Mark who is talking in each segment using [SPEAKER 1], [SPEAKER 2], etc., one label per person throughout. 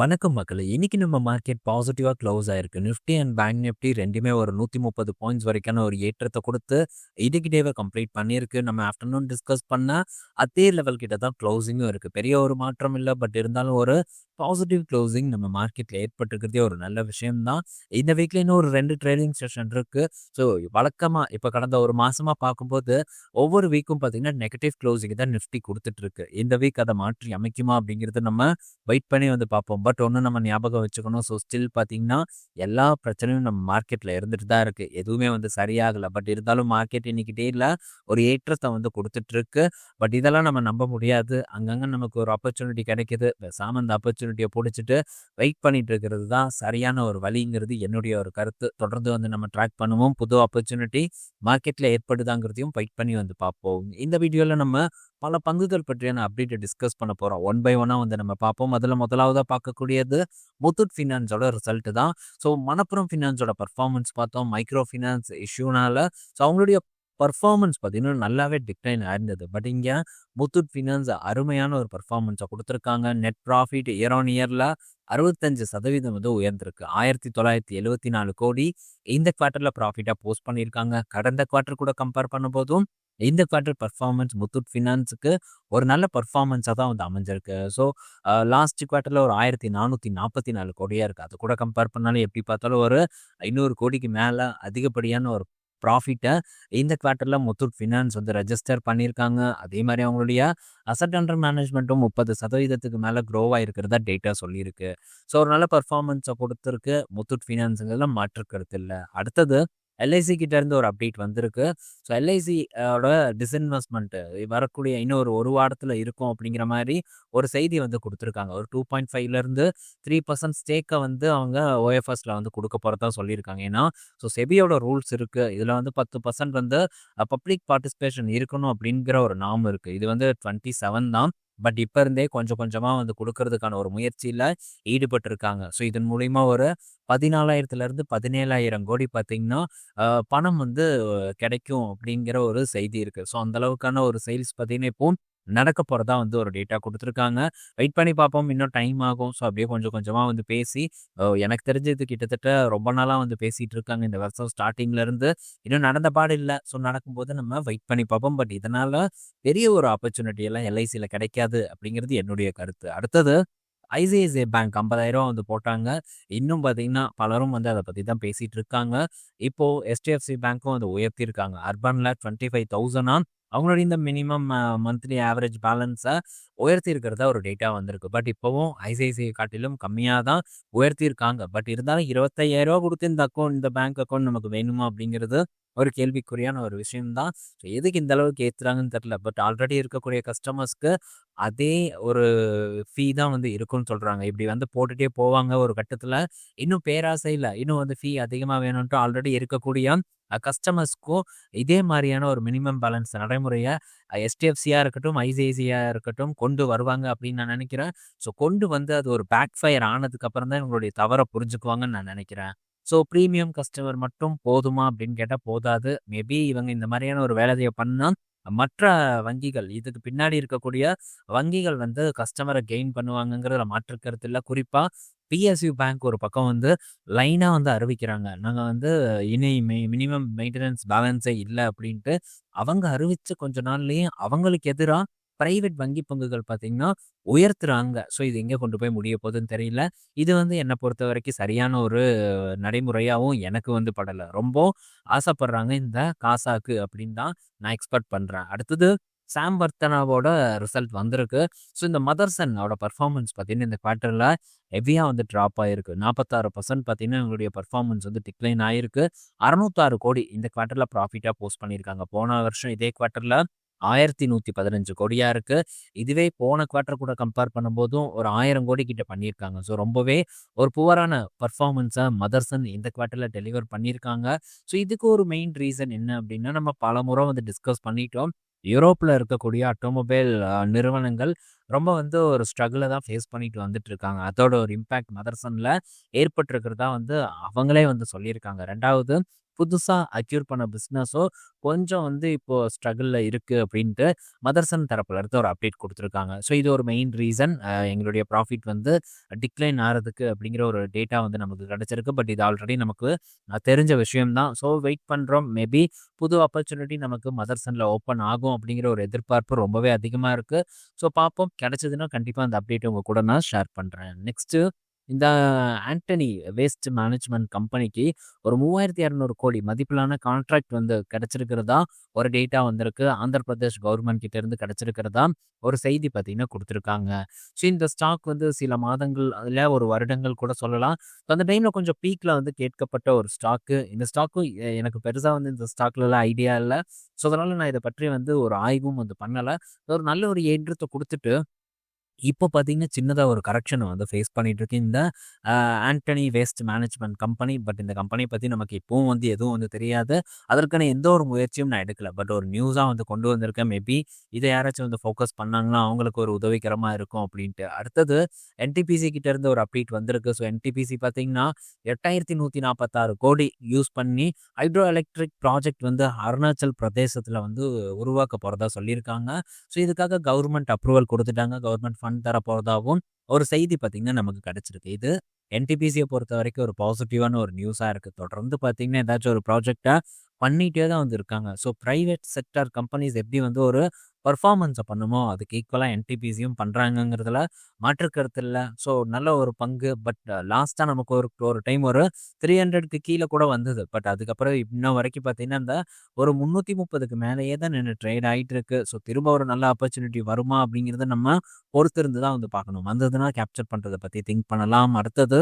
[SPEAKER 1] வணக்கம் மக்கள் இன்னைக்கு நம்ம மார்க்கெட் பாசிட்டிவா க்ளோஸ் ஆயிருக்கு. நிஃப்டி அண்ட் பேங்க் நிஃப்டி ரெண்டுமே ஒரு 130 பாயிண்ட்ஸ் வரைக்கான ஒரு ஏற்றத்தை கொடுத்து இதுக்கிட்டேவை கம்ப்ளீட் பண்ணியிருக்கு. நம்ம ஆஃப்டர்நூன் டிஸ்கஸ் பண்ண அதே லெவல் கிட்ட தான் க்ளோசிங்கும் இருக்கு. பெரிய ஒரு மாற்றம் இல்லை பட் இருந்தாலும் ஒரு பாசிட்டிவ் க்ளோசிங் நம்ம மார்க்கெட்டில் ஏற்பட்டுருக்கிறதே ஒரு நல்ல விஷயம் தான். இந்த வீக்ல இன்னும் ஒரு ரெண்டு ட்ரேடிங் செஷன் இருக்கு. ஸோ வழக்கமா இப்போ கடந்த ஒரு மாசமா பார்க்கும்போது, ஒவ்வொரு வீக்கும் பார்த்தீங்கன்னா, நெகட்டிவ் க்ளோசிங் தான் நிஃப்டி கொடுத்துட்ருக்கு இந்த வீக் அதை மாற்றி அமைக்குமா அப்படிங்கிறத நம்ம வெயிட் பண்ணி வந்து பார்ப்போம். பட் ஒன்று நம்ம ஞாபகம் வச்சுக்கணும். ஸோ ஸ்டில் பார்த்தீங்கன்னா, எல்லா பிரச்சனையும் நம்ம மார்க்கெட்டில் இருந்துட்டு தான் இருக்குது எதுவுமே வந்து சரியாகலை பட் இருந்தாலும் மார்க்கெட் இன்னைக்கு இல்லை ஒரு ஏற்றத்தை வந்து கொடுத்துட்ருக்கு பட் இதெல்லாம் நம்ம நம்ப முடியாது. அங்கங்கே நமக்கு ஒரு ஆப்பர்ச்சுனிட்டி கிடைக்கிது பேசாமல் அந்த ஆப்பர்ச்சுனிட்டியை பிடிச்சிட்டு வெயிட் பண்ணிட்டு இருக்கிறது தான் சரியான ஒரு வழிங்கிறது என்னுடைய ஒரு கருத்து. தொடர்ந்து வந்து நம்ம ட்ராக் பண்ணுவோம். புது ஆப்பர்ச்சுனிட்டி மார்க்கெட்டில் ஏற்படுதாங்கிறதையும் வெயிட் பண்ணி வந்து பார்ப்போம். இந்த வீடியோவில் நம்ம பல பங்குகள் பற்றியான அப்டேட்டை டிஸ்கஸ் பண்ண போகிறோம் ஒன் பை ஒன்னாக வந்து நம்ம பார்ப்போம். அதில் முதலாவதாக பார்க்கக்கூடியது முத்தூட் ஃபினான்ஸோட ரிசல்ட் தான். ஸோ மணப்புரம் ஃபினான்ஸோட பர்ஃபார்மன்ஸ் பார்த்தோம். மைக்ரோ ஃபினான்ஸ் இஷ்யூனால ஸோ அவங்களுடைய பர்ஃபார்மன்ஸ் பார்த்தீங்கன்னா, நல்லாவே டிக்ளைன் ஆயிருந்தது. பட் இங்கே முத்தூட் ஃபினான்ஸ் அருமையான ஒரு பர்ஃபார்மன்ஸை கொடுத்துருக்காங்க நெட் ப்ராஃபிட் இயர் ஆன் இயரில் அறுபத்தஞ்சு சதவீதம் வந்து உயர்ந்திருக்கு. 1974 கோடி இந்த குவார்ட்டரில் ப்ராஃபிட்டாக போஸ்ட் பண்ணியிருக்காங்க. கடந்த குவார்ட்டர் கூட கம்பேர் பண்ணும்போதும், இந்த குவார்டர் பர்ஃபார்மன்ஸ் முத்தூட் ஃபினான்ஸுக்கு ஒரு நல்ல பர்ஃபார்மன்ஸாக தான் வந்து அமைஞ்சிருக்கு. ஸோ லாஸ்ட் குவார்ட்டரில் ஒரு ஆயிரத்தி நானூற்றி நாற்பத்தி நாலு கோடியாக இருக்குது அது கூட கம்பேர் பண்ணாலும் எப்படி பார்த்தாலும் ஒரு ஐநூறு கோடிக்கு மேலே அதிகப்படியான ஒரு ப்ராஃபிட்டை இந்த குவார்ட்டரில் முத்தூட் ஃபினான்ஸ் வந்து ரெஜிஸ்டர் பண்ணியிருக்காங்க. அதே மாதிரி அவங்களுடைய அசெட் அண்டர் மேனேஜ்மெண்ட்டும் முப்பது சதவீதத்துக்கு மேலே க்ரோ ஆகிருக்கிறதா டேட்டா சொல்லியிருக்கு. ஸோ ஒரு நல்ல பர்ஃபார்மன்ஸை கொடுத்துருக்கு முத்தூட் ஃபினான்ஸ்ங்கிறதுல மாற்று கருத்து இல்லை அடுத்தது எல்ஐசி கிட்டேருந்து ஒரு அப்டேட் வந்திருக்கு. ஸோ எல்ஐசியோட டிஸ்இன்வெஸ்ட்மெண்ட்டு வரக்கூடிய இன்னும் ஒரு ஒரு வாரத்தில் இருக்கும் அப்படிங்கிற மாதிரி ஒரு செய்தி வந்து கொடுத்துருக்காங்க ஒரு டூ பாயிண்ட் ஃபைவ்லேருந்து த்ரீ பர்சன்ட் ஸ்டேக்கை வந்து அவங்க ஓஎஃப்எஸில் வந்து கொடுக்க போகிறதா சொல்லியிருக்காங்க. ஏன்னா, ஸோ செபியோட ரூல்ஸ் இருக்குது இதில் வந்து 10% வந்து பப்ளிக் பார்ட்டிசிபேஷன் இருக்கணும் அப்படிங்கிற ஒரு நாம் இருக்குது இது வந்து 27 தான். பட் இப்போ இருந்தே கொஞ்சம் கொஞ்சமாக வந்து கொடுக்கறதுக்கான ஒரு முயற்சியில் ஈடுபட்டிருக்காங்க. ஸோ இதன் மூலிமா ஒரு 14,000லிருந்து 17,000 கோடி பார்த்திங்கன்னா பணம் வந்து கிடைக்கும் அப்படிங்கிற ஒரு செய்தி இருக்குது ஸோ அந்தளவுக்கான ஒரு சேல்ஸ் பார்த்தீங்கன்னா, இப்போ நடக்க போகிறதா வந்து ஒரு டேட்டா கொடுத்துருக்காங்க வெயிட் பண்ணி பார்ப்போம். இன்னும் டைம் ஆகும். ஸோ அப்படியே கொஞ்சம் கொஞ்சமாக வந்து பேசி எனக்கு தெரிஞ்சு இது கிட்டத்தட்ட ரொம்ப நாளாக வந்து பேசிகிட்டு இருக்காங்க. இந்த வருஷம் ஸ்டார்டிங்லேருந்து இன்னும் நடந்த பாடு இல்லை ஸோ நடக்கும்போது நம்ம வெயிட் பண்ணி பார்ப்போம். பட் இதனால் பெரிய ஒரு ஆப்பர்ச்சுனிட்டி எல்லாம் எல்ஐசியில் கிடைக்காது அப்படிங்கிறது என்னுடைய கருத்து. அடுத்தது ஐசிஐசிஐ பேங்க் 50,000 வந்து போட்டாங்க. இன்னும் பார்த்தீங்கன்னா, பலரும் வந்து அதை பற்றி தான் பேசிகிட்டு இருக்காங்க. இப்போது எஸ்டிஎஃப்சி பேங்க்கும் வந்து உயர்த்தியிருக்காங்க. அர்பன்ல 25,000ஆ அவங்களுடைய இந்த மினிமம் மந்த்லி ஆவரேஜ் பேலன்ஸை உயர்த்தி இருக்கிறதா ஒரு டேட்டா வந்திருக்கு. பட் இப்போவும் ஐசிஐசிஐ காட்டிலும் கம்மியாக தான் உயர்த்தியிருக்காங்க. பட் இருந்தாலும் ரூ. 25,000 குடுத்து இந்த அக்கௌண்ட் இந்த பேங்க் அக்கௌண்ட் நமக்கு வேணுமா அப்படிங்கிறது ஒரு கேள்விக்குறியான ஒரு விஷயம் தான். ஸோ எதுக்கு இந்த அளவுக்கு ஏற்றுறாங்கன்னு தெரில பட் ஆல்ரெடி இருக்கக்கூடிய கஸ்டமர்ஸ்க்கு அதே ஒரு ஃபீ தான் வந்து இருக்கும்னு சொல்கிறாங்க இப்படி வந்து போட்டுகிட்டே போவாங்க ஒரு கட்டத்தில் இன்னும் பேராசையில் இன்னும் வந்து ஃபீ அதிகமாக வேணும்ன்ட்டு ஆல்ரெடி இருக்கக்கூடிய கஸ்டமர்ஸ்க்கும் இதே மாதிரியான ஒரு மினிமம் பேலன்ஸ் நடைமுறையை எஸ்டிஎஃப்சியாக இருக்கட்டும், ஐசிஐசியாக இருக்கட்டும் கொண்டு வருவாங்க அப்படின்னு நான் நினைக்கிறேன். ஸோ கொண்டு வந்து அது ஒரு பேக் ஃபயர் ஆனதுக்கப்புறம் தான் இவங்களுடைய தவறை புரிஞ்சுக்குவாங்கன்னு நான் நினைக்கிறேன். ஸோ ப்ரீமியம் கஸ்டமர் மட்டும் போதுமா அப்படின்னு கேட்டால் போதாது. மேபி இவங்க இந்த மாதிரியான ஒரு வேலையை பண்ணால் மற்ற வங்கிகள் இதுக்கு பின்னாடி இருக்கக்கூடிய வங்கிகள் வந்து கஸ்டமரை கெயின் பண்ணுவாங்கங்கிறத மாற்று கருத்து குறிப்பாக பிஎஸ்யூ பேங்க் ஒரு பக்கம் வந்து லைனாக வந்து அறிவிக்கிறாங்க. நாங்கள் வந்து இனி மி மினிமம் மெயின்டெனன்ஸ் பேலன்ஸே இல்லை அப்படின்ட்டு. அவங்க அறிவித்த கொஞ்ச நாள்லேயும் அவங்களுக்கு எதிராக பிரைவேட் வங்கி பங்குகள் பார்த்தீங்கன்னா, உயர்த்துறாங்க. ஸோ இது எங்கே கொண்டு போய் முடிய போதுன்னு தெரியல. இது வந்து என்னை பொறுத்த வரைக்கும் சரியான ஒரு நடைமுறையாகவும் எனக்கு வந்து படலை ரொம்ப ஆசைப்படுறாங்க இந்த காசாக்கு அப்படின்னு தான் நான் எக்ஸ்பெக்ட் பண்ணுறேன் அடுத்தது சாம் வர்த்தனாவோட ரிசல்ட் வந்திருக்கு. ஸோ இந்த மதர்சனோட பர்ஃபார்மன்ஸ் பார்த்தீங்கன்னா, இந்த குவார்ட்டரில் ஹெவியாக வந்து ட்ராப் ஆகிருக்கு நாற்பத்தாறு பர்சன்ட் பார்த்தீங்கன்னா, எங்களுடைய பர்ஃபார்மன்ஸ் வந்து டிக்ளைன் ஆகிருக்கு அறநூத்தாறு கோடி இந்த குவார்ட்டரில் ப்ராஃபிட்டாக போஸ்ட் பண்ணியிருக்காங்க. போன வருஷம் இதே குவார்ட்டரில் ஆயிரத்தி நூற்றி பதினஞ்சு கோடியாக இருக்குது இதுவே போன குவார்ட்டர் கூட கம்பேர் பண்ணும்போதும் ஒரு ஆயிரம் கோடி கிட்ட பண்ணியிருக்காங்க. ஸோ ரொம்பவே ஒரு புவரான பர்ஃபார்மன்ஸை மதர்சன் இந்த குவார்ட்டரில் டெலிவர் பண்ணியிருக்காங்க. ஸோ இதுக்கு ஒரு மெயின் ரீசன் என்ன அப்படின்னா, நம்ம பலமுறை வந்து டிஸ்கஸ் பண்ணிட்டோம். யூரோப்பில் இருக்கக்கூடிய ஆட்டோமொபைல் நிறுவனங்கள் ரொம்ப வந்து ஒரு ஸ்ட்ரகிளை தான் ஃபேஸ் பண்ணிட்டு வந்துட்டு இருக்காங்க. அதோட ஒரு இம்பேக்ட் மதர்சனில் ஏற்பட்டிருக்கிறதா வந்து அவங்களே வந்து சொல்லியிருக்காங்க. ரெண்டாவது புதுசாக அக்யூர் பண்ண பிஸ்னஸோ கொஞ்சம் வந்து இப்போ ஸ்ட்ரகிளில் இருக்குது அப்படின்ட்டு மதர்சன் தரப்புலருந்து ஒரு அப்டேட் கொடுத்துருக்காங்க ஸோ இது ஒரு மெயின் ரீசன். எங்களுடைய ப்ராஃபிட் வந்து டிக்ளைன் ஆகிறதுக்கு அப்படிங்கிற ஒரு டேட்டா வந்து நமக்கு கிடச்சிருக்கு பட் இது ஆல்ரெடி நமக்கு தெரிஞ்ச விஷயம் தான். ஸோ வெயிட் பண்ணுறோம் மேபி புது ஆப்பர்ச்சுனிட்டி நமக்கு மதர்சனில் ஓப்பன் ஆகும் அப்படிங்கிற ஒரு எதிர்பார்ப்பு ரொம்பவே அதிகமாக இருக்குது ஸோ பார்ப்போம். கிடச்சதுன்னா கண்டிப்பாக அந்த அப்டேட் உங்கள் கூட நான் ஷேர் பண்ணுறேன் நெக்ஸ்ட்டு இந்த ஆண்டனி வேஸ்ட் மேனேஜ்மெண்ட் கம்பெனிக்கு ஒரு 3200 கோடி மதிப்பிலான கான்ட்ராக்ட் வந்து கிடைச்சிருக்கிறதா ஒரு டேட்டா வந்திருக்கு. ஆந்திர பிரதேஷ் கவர்மெண்ட் கிட்ட இருந்து கிடைச்சிருக்கிறதா ஒரு செய்தி பார்த்தீங்கன்னா கொடுத்துருக்காங்க ஸோ இந்த ஸ்டாக் வந்து சில மாதங்கள் அதில் ஒரு வருடங்கள் கூட சொல்லலாம். அந்த டைமில் கொஞ்சம் பீக்கில் வந்து கேட்கப்பட்ட ஒரு ஸ்டாக்கு. இந்த ஸ்டாக்கும் எனக்கு பெருசாக வந்து இந்த ஸ்டாக்லலாம் ஐடியா இல்லை ஸோ அதனால் நான் இதை பற்றி வந்து ஒரு ஆய்வும் வந்து பண்ணலை ஒரு நல்ல ஒரு ஏற்றத்தை கொடுத்துட்டு இப்போ பார்த்தீங்கன்னா, சின்னதாக ஒரு கரெக்ஷனை வந்து ஃபேஸ் பண்ணிட்டு இந்த Antony waste management company. But இந்த கம்பெனியை பற்றி நமக்கு இப்போவும் வந்து எதுவும் வந்து தெரியாது. அதற்கான எந்த ஒரு முயற்சியும் நான் எடுக்கல. பட் ஒரு நியூஸாக வந்து கொண்டு வந்திருக்கேன். மேபி இதை யாராச்சும் வந்து ஃபோக்கஸ் பண்ணாங்கன்னா, அவங்களுக்கு ஒரு உதவிகரமாக இருக்கும் அப்படின்ட்டு. அடுத்தது என்டிபிசி கிட்ட இருந்து ஒரு அப்டேட் வந்திருக்கு. ஸோ என்டிபிசி பார்த்தீங்கன்னா, 8146 கோடி யூஸ் பண்ணி ஹைட்ரோ எலக்ட்ரிக் ப்ராஜெக்ட் வந்து அருணாச்சல் பிரதேசத்தில் வந்து உருவாக்க போகிறதா சொல்லியிருக்காங்க. ஸோ இதுக்காக கவர்மெண்ட் அப்ரூவல் கொடுத்துட்டாங்க கவர்மெண்ட் ஃபண்ட் தர ஒரு செய்தி பார்த்தீங்கன்னா, நமக்கு கிடச்சிருக்கு இது என்டிபிசியை பொறுத்த வரைக்கும் ஒரு பாசிட்டிவான ஒரு நியூஸாக இருக்குது தொடர்ந்து பார்த்தீங்கன்னா, ஏதாச்சும் ஒரு ப்ராஜெக்ட்ட பண்ணிகிட்டே தான் வந்து இருக்காங்க. ஸோ ப்ரைவேட் செக்டார் கம்பெனிஸ் எப்படி வந்து ஒரு பர்ஃபார்மன்ஸை பண்ணுமோ, அதுக்கு ஈக்குவலாக என்டிபிசியும் பண்ணுறாங்கங்கிறதுல மாற்று கருத்து ஸோ நல்ல ஒரு பங்கு. பட் லாஸ்ட்டாக நமக்கு ஒரு ஒரு டைம் ஒரு த்ரீ ஹண்ட்ரடுக்கு கீழே கூட வந்தது. பட் அதுக்கப்புறம் இன்ன வரைக்கும் பார்த்தீங்கன்னா, இந்த ஒரு 330க்கு மேலேயே தான் நின்று ட்ரேட் ஆகிட்டு இருக்கு. ஸோ திரும்ப ஒரு நல்ல ஆப்பர்ச்சுனிட்டி வருமா அப்படிங்கிறத நம்ம பொறுத்திருந்து தான் வந்து பார்க்கணும். வந்ததுன்னா கேப்சர் பண்ணுறதை பற்றி திங்க் பண்ணலாம். அடுத்தது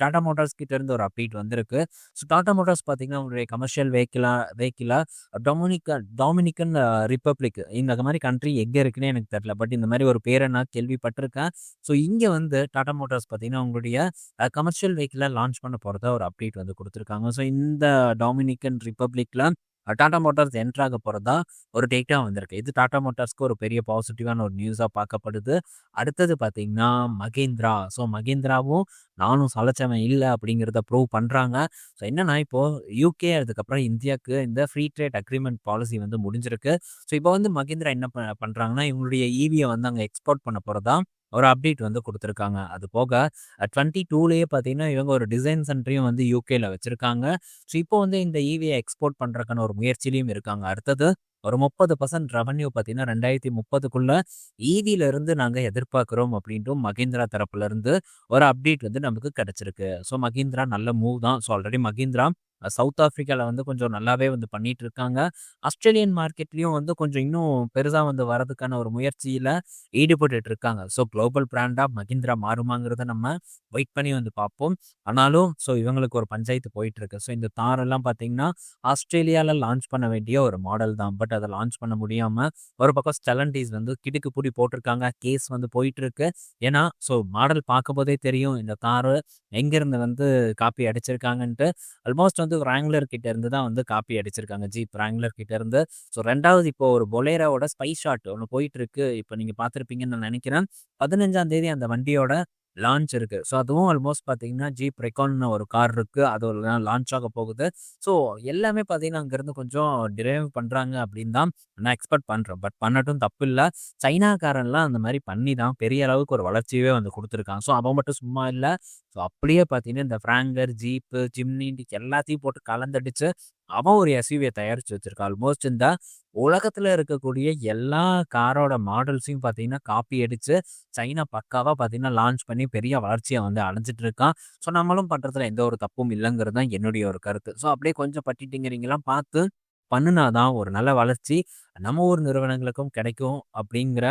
[SPEAKER 1] டாடா மோட்டார்ஸ் கிட்டேருந்து ஒரு அப்டேட் வந்திருக்கு. ஸோ டாடா மோட்டார்ஸ் பார்த்தீங்கன்னா, உங்களுடைய கமர்ஷியல் வெஹிக்கிளாக வெஹிக்கிளாக டொமினிக்க டாமினிக்கன் ரிப்பப்ளிக் இந்த மாதிரி கண்ட்ரி எங்கே இருக்குன்னு எனக்கு தெரியல. பட் இந்த மாதிரி ஒரு பேரை நான் கேள்விப்பட்டிருக்கேன். ஸோ இங்கே வந்து டாடா மோட்டார்ஸ் பார்த்தீங்கன்னா, உங்களுடைய கமர்ஷியல் வெஹிக்கிளை லான்ச் பண்ண போகிறத ஒரு அப்டேட் வந்து கொடுத்துருக்காங்க ஸோ இந்த டாமினிக்கன் ரிப்பப்ளிக்கில் டாடா மோட்டார்ஸ் என்டர் ஆக ஒரு டேக்டாக வந்திருக்கு. இது டாடா மோட்டார்ஸ்க்கு ஒரு பெரிய பாசிட்டிவான ஒரு நியூஸாக பார்க்கப்படுது. அடுத்தது பார்த்தீங்கன்னா, மகேந்திரா. ஸோ மகேந்திராவும் நானும் சலைச்சவன் இல்லை அப்படிங்கிறத ப்ரூவ் பண்ணுறாங்க ஸோ என்னன்னா, இப்போது யூகே அதுக்கப்புறம் இந்தியாவுக்கு இந்த ஃப்ரீ ட்ரேட் அக்ரிமெண்ட் பாலிசி வந்து முடிஞ்சிருக்கு. ஸோ இப்போ வந்து மகேந்திரா என்ன பண்ணுறாங்கன்னா இவங்களுடைய ஈவியை வந்து அங்கே எக்ஸ்போர்ட் பண்ண போகிறதா ஒரு அப்டேட் வந்து கொடுத்துருக்காங்க அது போக 22லயே பார்த்தீங்கன்னா, இவங்க ஒரு டிசைன் சென்டரையும் வந்து யூகேல வச்சுருக்காங்க ஸோ இப்போ வந்து இந்த ஈவியை எக்ஸ்போர்ட் பண்ணுறக்கான ஒரு முயற்சியிலையும் இருக்காங்க. அடுத்தது ஒரு முப்பது பர்சன்ட் ரெவன்யூ பார்த்தீங்கன்னா, 2030க்குள்ள ஈவில இருந்து நாங்கள் எதிர்பார்க்குறோம் அப்படின்ட்டும் மகேந்திரா தரப்புலேருந்து ஒரு அப்டேட் வந்து நமக்கு கிடச்சிருக்கு ஸோ மகேந்திரா நல்ல மூவ் தான். ஸோ ஆல்ரெடி மகேந்திரா சவுத் ஆஃப்ரிக்காவில் வந்து கொஞ்சம் நல்லாவே வந்து பண்ணிட்டு இருக்காங்க. ஆஸ்திரேலியன் மார்க்கெட்லேயும் வந்து கொஞ்சம் இன்னும் பெருசாக வந்து வரதுக்கான ஒரு முயற்சியில் ஈடுபட்டு இருக்காங்க. ஸோ குளோபல் பிராண்டாக மகிந்திரா மாறுமாங்கிறத நம்ம வெயிட் பண்ணி வந்து பார்ப்போம். ஆனாலும் ஸோ இவங்களுக்கு ஒரு பஞ்சாயத்து போயிட்டு இருக்கு. ஸோ இந்த தார் எல்லாம் பார்த்தீங்கன்னா, ஆஸ்திரேலியாவில் லான்ச் பண்ண வேண்டிய ஒரு மாடல் தான். பட் அதை லான்ச் பண்ண முடியாமல் ஒரு பக்கம் ஸ்டெல்லன்டீஸ் வந்து கிடுக்கு பூடி போட்டிருக்காங்க. கேஸ் வந்து போயிட்டு இருக்கு. ஏன்னா, ஸோ மாடல் பார்க்கும்போதே தெரியும் இந்த தாரு எங்கேருந்து வந்து காப்பி அடிச்சிருக்காங்கன்ட்டு. ஆல்மோஸ்ட் வந்து ராங்லர் கிட்ட இருந்து தான் வந்து காப்பி அடிச்சிருக்காங்க. ஜீப் ராங்லர் கிட்ட இருந்து. ஸோ ரெண்டாவது இப்போ ஒரு பொலேரோவோட ஸ்பை ஷாட் ஒன்று போயிட்டு இருக்கு. இப்போ நீங்க பார்த்துருப்பீங்கன்னு நான் நினைக்கிறேன். 15ஆம் தேதி அந்த வண்டியோட லான்ச் இருக்கு. ஸோ அதுவும் ஆல்மோஸ்ட் பார்த்தீங்கன்னா, ஜீப் ரெக்கான்னு ஒரு கார் இருக்கு. அது லான்ச் ஆக போகுது. ஸோ எல்லாமே பார்த்தீங்கன்னா, அங்கேருந்து கொஞ்சம் டிரைவ் பண்ணுறாங்க அப்படின்னு தான் நான் எக்ஸ்பெக்ட் பண்ணுறேன் பட் பண்ணட்டும் தப்பு இல்லை சைனாக்காரன்லாம் அந்த மாதிரி பண்ணி தான் பெரிய அளவுக்கு ஒரு வளர்ச்சியவே வந்து கொடுத்துருக்காங்க ஸோ அவன் மட்டும் சும்மா இல்லை ஸோ அப்படியே பார்த்தீங்கன்னா, இந்த ஃப்ராங்கர், ஜீப்பு, ஜிம்னி எல்லாத்தையும் போட்டு கலந்தடிச்சு அவன் ஒரு எஸ்யூவியை தயாரித்து வச்சுருக்கா ஆல்மோஸ்ட் இந்த உலகத்தில் இருக்கக்கூடிய எல்லா காரோட மாடல்ஸையும் பார்த்தீங்கன்னா, காப்பி அடித்து சைனா பக்காவாக பார்த்தீங்கன்னா, லான்ச் பண்ணி பெரிய வளர்ச்சியை வந்து அடைஞ்சிட்டு இருக்கான். ஸோ நம்மளும் பண்ணுறதுல எந்த ஒரு தப்பும் இல்லைங்கிறது தான் என்னுடைய ஒரு கருத்து. ஸோ அப்படியே கொஞ்சம் பட்டிட்டுங்கிறீங்களாம் பார்த்து பண்ணுனாதான் ஒரு நல்ல வளர்ச்சி நம்ம ஊர் நிறுவனங்களுக்கும் கிடைக்கும் அப்படிங்கிற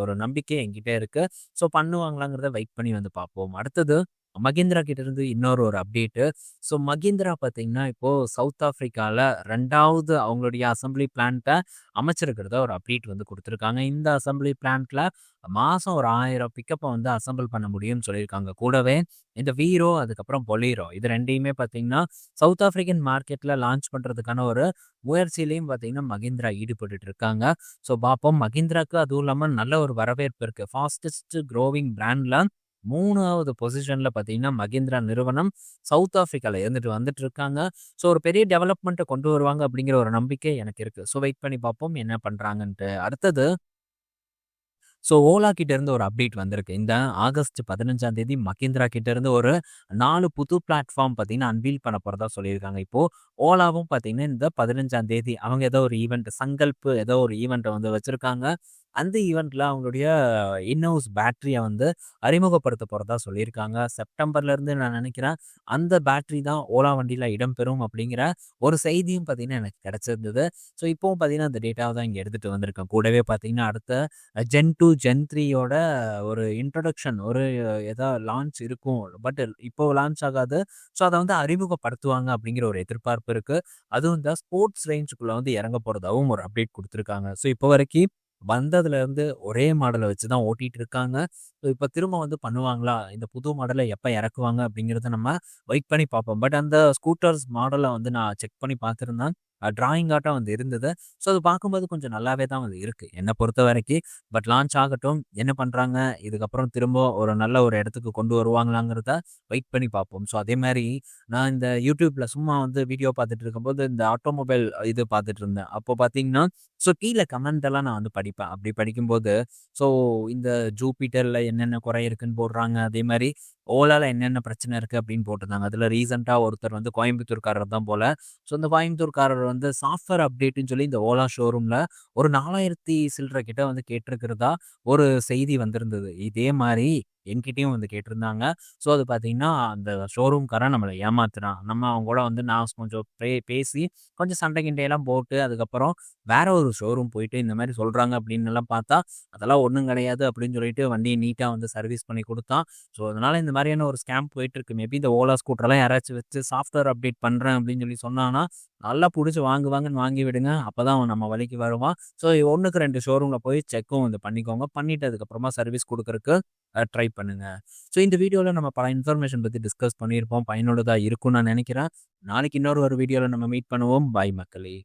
[SPEAKER 1] ஒரு நம்பிக்கை என்கிட்ட இருக்குது ஸோ பண்ணுவாங்களாங்கிறத வெயிட் பண்ணி வந்து பார்ப்போம். அடுத்தது மகேந்திரா கிட்ட இருந்து இன்னொரு ஒரு அப்டேட்டு. ஸோ மகேந்திரா பார்த்தீங்கன்னா, இப்போது சவுத் ஆஃப்ரிக்காவில் ரெண்டாவது அவங்களுடைய அசெம்பிளி பிளான்ட்டை அமைச்சிருக்கிறத ஒரு அப்டேட் வந்து கொடுத்துருக்காங்க இந்த அசெம்பிளி பிளான்ட்டில் மாதம் ஒரு ஆயிரம் பிக்கப்பை வந்து அசம்பிள் பண்ண முடியும்னு சொல்லியிருக்காங்க. கூடவே இந்த வீரோ, அதுக்கப்புறம் பொலீரோ இது ரெண்டையுமே பார்த்தீங்கன்னா, சவுத் ஆஃப்ரிக்கன் மார்க்கெட்டில் லான்ச் பண்ணுறதுக்கான ஒரு முயற்சியிலையும் பார்த்தீங்கன்னா, மகேந்திரா ஈடுபட்டு இருக்காங்க. ஸோ பார்ப்போம். மகேந்திராக்கு அதுவும் இல்லாமல் நல்ல ஒரு வரவேற்பு இருக்குது ஃபாஸ்டஸ்ட் க்ரோவிங் பிராண்டில் மூணாவது பொசிஷனில் பார்த்தீங்கன்னா, மகேந்திரா நிறுவனம் சவுத் ஆஃப்ரிக்காவில் இருந்துட்டு வந்துட்டு இருக்காங்க. ஸோ ஒரு பெரிய டெவலப்மெண்ட்டை கொண்டு வருவாங்க அப்படிங்கிற ஒரு நம்பிக்கை எனக்கு இருக்குது ஸோ வெயிட் பண்ணி பார்ப்போம் என்ன பண்ணுறாங்கன்ட்டு அடுத்தது ஸோ ஓலா இருந்து ஒரு அப்டேட் வந்திருக்கு. இந்த ஆகஸ்ட் 15ஆம் தேதி மகேந்திரா இருந்து ஒரு நாலு புது பிளாட்ஃபார்ம் பார்த்தீங்கன்னா, அன்வீல் பண்ண போகிறதா சொல்லியிருக்காங்க. இப்போது ஓலாவும் பார்த்தீங்கன்னா, இந்த 15ஆம் தேதி அவங்க ஏதோ ஒரு ஈவெண்ட் சங்கல்ப் ஏதோ ஒரு ஈவெண்ட்டை வந்து வச்சுருக்காங்க அந்த ஈவெண்ட்டில் அவங்களுடைய இன்ஹவுஸ் பேட்டரியை வந்து அறிமுகப்படுத்த போறதா சொல்லியிருக்காங்க. செப்டம்பர்ல இருந்து நான் நினைக்கிறேன், அந்த பேட்டரி தான் ஓலா வண்டியில இடம்பெறும் அப்படிங்கிற ஒரு செய்தியும் பார்த்தீங்கன்னா, எனக்கு கிடைச்சிருந்தது. ஸோ இப்போவும் பார்த்தீங்கன்னா, அந்த டேட்டாவை தான் இங்கே எடுத்துட்டு வந்திருக்கேன். கூடவே பார்த்தீங்கன்னா, அடுத்த ஜென் டூ ஜென் த்ரீயோட ஒரு இன்ட்ரடக்ஷன் ஒரு ஏதா லான்ச் இருக்கும். பட் இப்போ லான்ச் ஆகாது. ஸோ அதை வந்து அறிமுகப்படுத்துவாங்க அப்படிங்கிற ஒரு எதிர்பார்ப்பு இருக்கு. அதுவும் இந்த ஸ்போர்ட்ஸ் ரேஞ்சுக்குள்ள வந்து இறங்க போகிறதாவும் ஒரு அப்டேட் கொடுத்துருக்காங்க ஸோ இப்போ வரைக்கும் வந்ததுலேருந்து ஒரே மாடலை வச்சு தான் ஓட்டிகிட்டு இருக்காங்க. ஸோ திரும்ப வந்து பண்ணுவாங்களா? இந்த புது மாடலை எப்போ இறக்குவாங்க அப்படிங்கிறத நம்ம வெயிட் பண்ணி பார்ப்போம். பட் அந்த ஸ்கூட்டர்ஸ் மாடலை வந்து நான் செக் பண்ணி பார்த்துருந்தேன். ட்ராயிங்காட்டம் வந்து இருந்தது. ஸோ அது பார்க்கும்போது கொஞ்சம் நல்லாவே தான் வந்து என்னை பொறுத்த வரைக்கும் பட் லான்ச் ஆகட்டும். என்ன பண்ணுறாங்க இதுக்கப்புறம் திரும்ப ஒரு நல்ல ஒரு இடத்துக்கு கொண்டு வருவாங்களாங்கிறத வெயிட் பண்ணி பார்ப்போம். ஸோ அதே மாதிரி நான் இந்த யூடியூப்பில் சும்மா வந்து வீடியோ பார்த்துட்டு இருக்கும்போது, இந்த ஆட்டோமொபைல் இது பார்த்துட்டு இருந்தேன். அப்போ பார்த்தீங்கன்னா, ஸோ கீழே கமெண்ட் எல்லாம் நான் வந்து படிப்பேன். அப்படி படிக்கும்போது, ஸோ இந்த ஜூபிட்டரில் என்னென்ன குறை இருக்குன்னு போடுறாங்க. அதே மாதிரி ஓலாவில் என்னென்ன பிரச்சனை இருக்குது அப்படின்னு போட்டிருந்தாங்க. அதில் ரீசெண்டாக ஒருத்தர் வந்து கோயம்புத்தூர்காரர் தான் போல. ஸோ இந்த கோயம்புத்தூர்காரர் வந்து சாஃப்ட்வேர் அப்டேட்டுன்னு சொல்லி இந்த ஓலா ஷோரூமில் ஒரு நாலாயிரத்தி சில்லற கிட்ட வந்து கேட்டிருக்கிறதா ஒரு செய்தி வந்திருந்தது. இதே மாதிரி என்கிட்டயும் வந்து கேட்டிருந்தாங்க. ஸோ அது பார்த்தீங்கன்னா, அந்த ஷோரூம்காரன் நம்மளை ஏமாத்துறான் நம்ம அவங்க கூட வந்து நான் கொஞ்சம் பே பேசி கொஞ்சம் சண்டை கிண்டையெல்லாம் போட்டு, அதுக்கப்புறம் வேற ஒரு ஷோரூம் போயிட்டு இந்த மாதிரி சொல்கிறாங்க அப்படின்னு எல்லாம் பார்த்தா, அதெல்லாம் ஒன்றும் கிடையாது அப்படின்னு சொல்லிட்டு வண்டியை நீட்டாக வந்து சர்வீஸ் பண்ணி கொடுத்தான் ஸோ அதனால இந்த மாதிரியான ஒரு ஸ்கேம் போயிட்டுருக்கு. மேபி இந்த ஓலா ஸ்கூட்டர்லாம் யாராச்சும் வச்சு சாஃப்ட்வேர் அப்டேட் பண்ணுறேன் அப்படின்னு சொல்லி சொன்னான்னா, நல்லா பிடிச்சி வாங்குவாங்கன்னு வாங்கி விடுங்க. அப்போ தான் அவன் நம்ம வழிக்கு வருவான். ஸோ ஒன்றுக்கு ரெண்டு ஷோரூமில் போய் செக்கும் வந்து பண்ணிக்கோங்க. பண்ணிட்டு அதுக்கப்புறமா சர்வீஸ் குடுக்கறக்கு ட்ரை சப்ஸ்கிரைப் பண்ணுங்க. ஸோ இந்த வீடியோவில் நம்ம பல இன்ஃபர்மேஷன் பற்றி டிஸ்கஸ் பண்ணியிருப்போம். பயனுள்ளதாக இருக்கும்னு நான் நினைக்கிறேன். நாளைக்கு இன்னொரு ஒரு வீடியோவில் நம்ம மீட் பண்ணுவோம். பாய் மக்களே!